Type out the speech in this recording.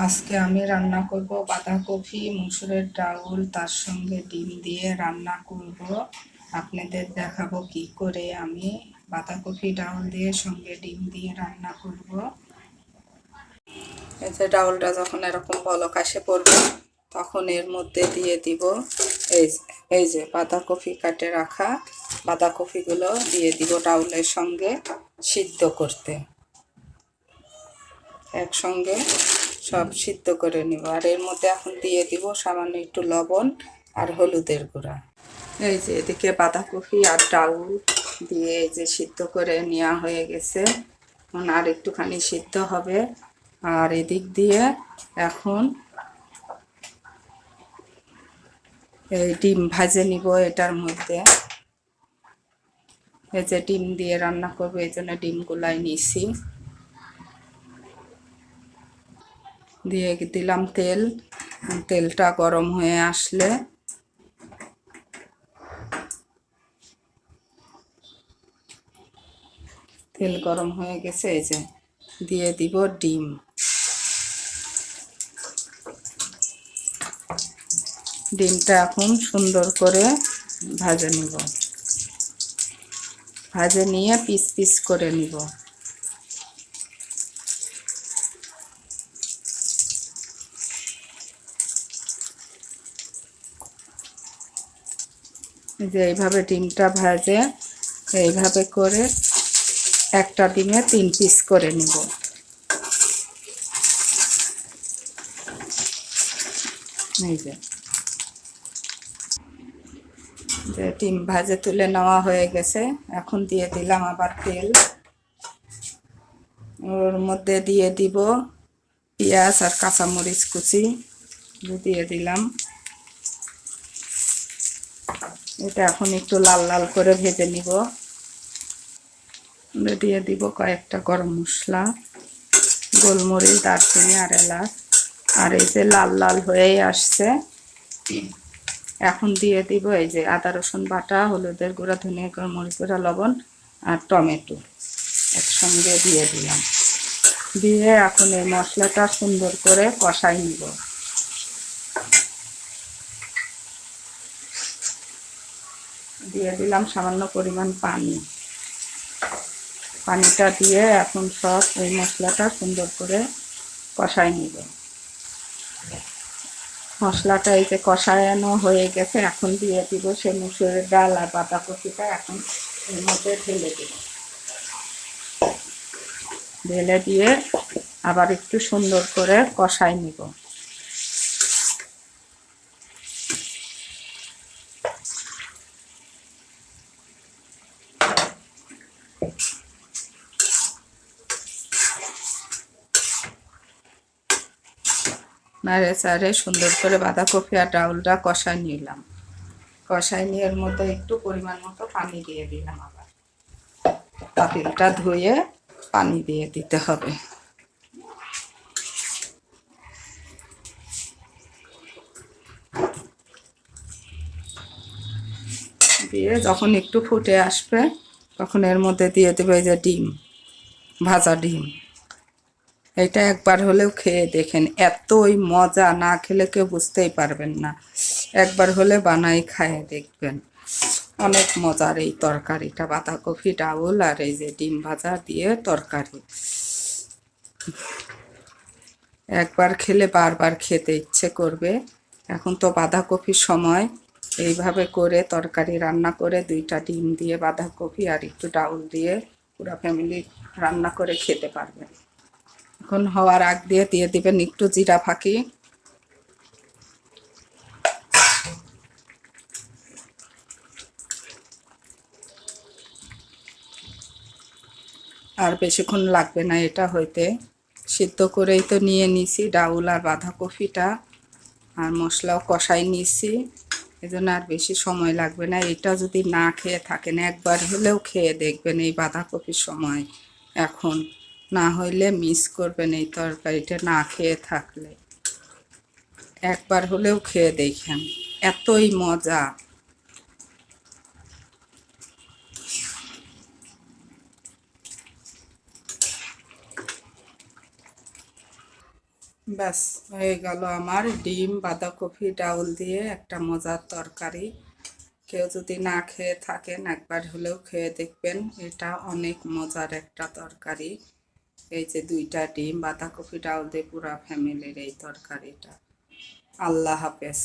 আজকে আমি রান্না করব বাঁধাকপি, মুসুরের ডাউল, তার সঙ্গে ডিম দিয়ে রান্না করব। আপনাদের দেখাবো কি করে আমি বাঁধাকপি ডাউল দিয়ে সঙ্গে ডিম দিয়ে রান্না করব। এই যে ডাউলটা যখন এরকম বলক আসে পড়বে, তখন এর মধ্যে দিয়ে দিব এই এই যে বাঁধাকপি কাটে রাখা। বাঁধাকপিগুলো দিয়ে দিব ডাউলের সঙ্গে সিদ্ধ করতে। একসঙ্গে সব সিদ্ধ করে নিব। আর এর মধ্যে এখন দিয়ে দিব সামান্য একটু লবণ আর হলুদের গুঁড়া। এই যে এদিকে বাঁধাকপি আর ডাউল দিয়ে এই যে সিদ্ধ করে নেওয়া হয়ে গেছে। এখন আর একটুখানি সিদ্ধ হবে। আর এদিক দিয়ে এখন এই ডিম ভাজে নিব এটার মধ্যে। এই যে ডিম দিয়ে রান্না করব, এই জন্য ডিমগুলাই নিছি। দিয়ে দিলাম তেল। তেলটা গরম হয়ে আসলে তেল গরম হয়ে গেছে, এই যে দিয়ে দিব ডিম। ডিমটা এখন সুন্দর করে ভাজে নিব। ভাজে নিয়ে পিস পিস করে নিব। যে এইভাবে ডিমটা ভাজে, এইভাবে করে একটা ডিমে তিন পিস করে নিব। এই যে ডিম ভাজে তুলে নেওয়া হয়ে গেছে, এখন দিয়ে দিলাম আবার তেল। ওর মধ্যে দিয়ে দিব পেঁয়াজ আর কাঁচামরিচ কুচি, দিয়ে দিলাম। এটা এখন একটু লাল লাল করে ভেজে নিব। দিয়ে দিব কয়েকটা গরম মশলা, গোলমরিচ, দারচিনি আর এলাচ। আর এই যে লাল লাল হয়েই আসছে, এখন দিয়ে দিব এই যে আদা, রসুন বাটা, হলুদের গুঁড়া, ধনিয়া গুঁড়া, মরিচ গুঁড়া, লবণ আর টমেটো একসঙ্গে দিয়ে দিলাম। দিয়ে এখন এই মশলাটা সুন্দর করে কষাই নিব। দিয়ে দিলাম সামান্য পরিমাণ পানি। পানিটা দিয়ে এখন সব এই মশলাটা সুন্দর করে কষাই নিব। মশলাটা এই যে কষায়ানো হয়ে গেছে, এখন দিয়ে দিব সে মুসুরের ডাল আর বাঁধাকপিটা এখন এর মধ্যে ঢেলে দিব। ঢেলে দিয়ে আবার একটু সুন্দর করে কষাই নিব। নাড়ে চাড়ে সুন্দর করে বাঁধাকপি আর ডাউলটা কষাই নিলাম। কষাই নিয়ে এর মধ্যে একটু পরিমাণ মতো পানি দিয়ে দিলাম আবার। পাতিলটা ধুয়ে পানি দিয়ে দিতে হবে। দিয়ে যখন একটু ফুটে আসবে, তখন এর মধ্যে দিয়ে দেবে যে ডিম, ভাজা ডিম। এটা একবার হলেও খেয়ে দেখেন। এতই মজা, না খেলে কেউ বুঝতেই পারবেন না। একবার হলে বানাই, খায় দেখবেন। অনেক মজার এই তরকারিটা, বাঁধাকপি, ডাউল আর এই যে ডিম ভাজা দিয়ে তরকারি। একবার খেলে বারবার খেতে ইচ্ছে করবে। এখন তো বাঁধাকপির সময়। এইভাবে করে তরকারি রান্না করে দুইটা ডিম দিয়ে, বাঁধাকপি আর একটু ডাউল দিয়ে পুরো ফ্যামিলি রান্না করে খেতে পারবেন। এখন হওয়ার আগ দিয়ে দিয়ে দিবেন একটু জিরা ফাঁকি। আর বেশিক্ষণ লাগবে না এটা হইতে। সিদ্ধ করেই তো নিয়ে নিছি ডাউল আর বাঁধাকপিটা, আর মশলাও কষাই নিছি। এই জন্য আর বেশি সময় লাগবে না। এটা যদি না খেয়ে থাকেন, একবার হলেও খেয়ে দেখবেন এই বাঁধাকপির সময়। এখন না হইলে মিস করবেন এই তরকারিটা না খেয়ে থাকলে। একবার হলেও খেয়ে দেখেন, এতই মজা। ব্যাস, হয়ে গেল আমার ডিম, বাঁধাকপি, ডাউল দিয়ে একটা মজার তরকারি। কেউ যদি না খেয়ে থাকেন, একবার হলেও খেয়ে দেখবেন, এটা অনেক মজার একটা তরকারি। এই যে দুইটা ডিম বাঁধাকপি ডাউল দিয়ে পুরা ফ্যামিলির এই তরকারিটা। আল্লাহ হাফেজ।